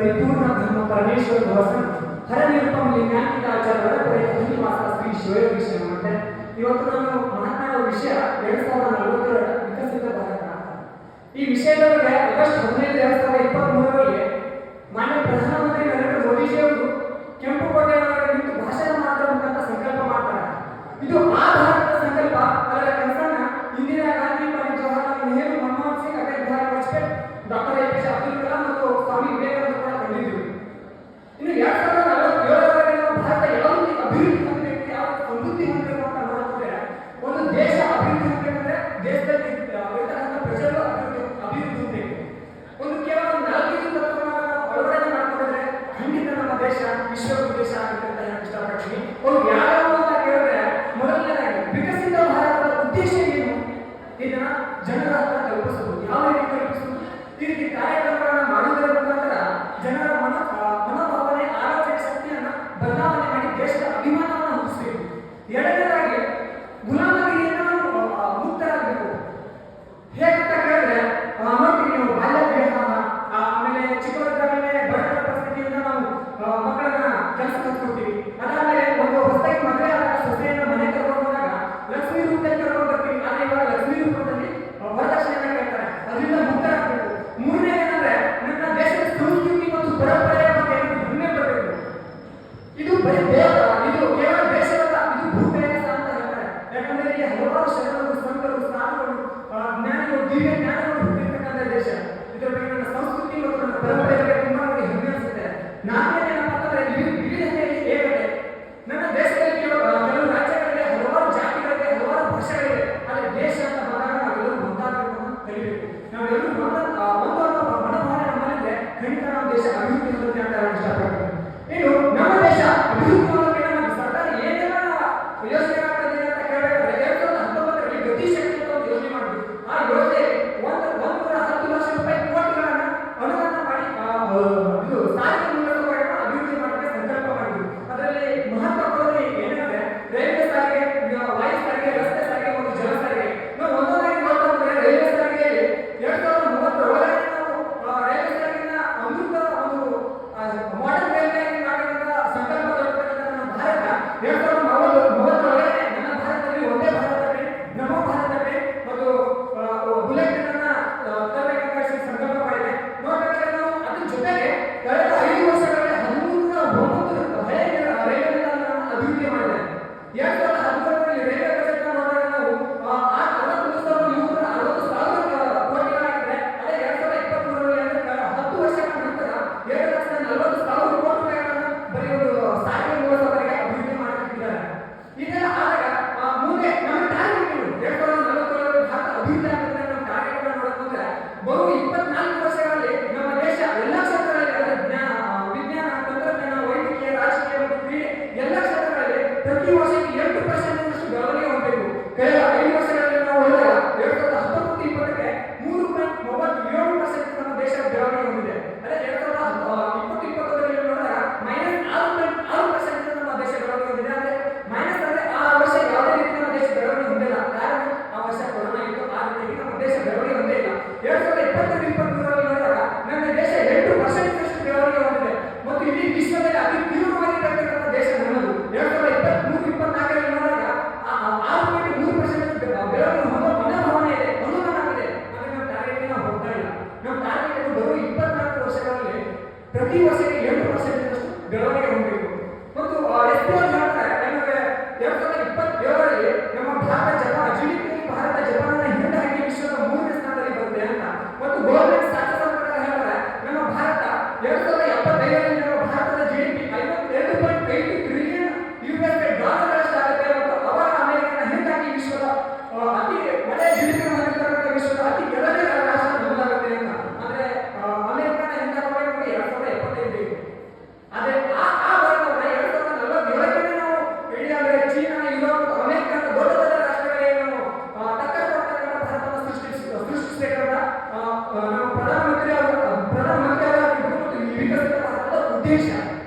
ಪರಿಪೂರ್ಣ ಬ್ರಹ್ಮ ಪರಮೇಶ್ವರ ಗೋಸನ್ ಹರ ಲಿಂಗಾಂಕಿಕಾಚಾರ್ಯರ ಪರಿ ಶ್ರೀನಿವಾಸ ಶ್ರೀ ಶಿವಯ ವಿಷಯ ಮತ್ತೆ ಇವತ್ತು ನಾನು ಮಾತನಾಡೋ ವಿಷಯ ಎರಡ್ ಸಾವಿರದ ನಲವತ್ತರ ವಿಕಸಿತ ಭಾರತ ಈ ವಿಷಯದೊಳಗೆ ಆಗಸ್ಟ್ ಹದಿನೈದು ಎರಡ್ ಸಾವಿರದ ಇಪ್ಪತ್ತ್ ಮೂರರಲ್ಲಿ ಮಾನ್ಯ ಪ್ರಧಾನಮಂತ್ರಿ ನರೇಂದ್ರ ಮೋದಿಜಿಯವರು ಕೆಂಪು ಕೋಟೆಯ ಇಷ್ಟಪಡ್ತೀನಿ ಒಂದು ಯಾರು ಕೇಳಿದ್ರೆ ಭಾರತದ ಉದ್ದೇಶ ಏನು? ಇದನ್ನ ಜನರ ಹತ್ರ ಕಲ್ಪಿಸಬಹುದು ಯಾವ ರೀತಿ ಕಲ್ಪಿಸಬಹುದು ಈ ರೀತಿ ಕಾರ್ಯಕ್ರಮ ಕಡೆಗೆ ಹಲವಾರು ಶರಣರು ಸಂತರು ಸ್ಥಾನಗಳು ಜ್ಞಾನಿಗಳು ದಿವ್ಯ ಜ್ಞಾನಗಳು ಹುಟ್ಟಿರ್ತಕ್ಕಂಥ ದೇಶ ಇದರ ಬಗ್ಗೆ ನನ್ನ ಸಂಸ್ಕೃತಿ que vive వీళ్ళ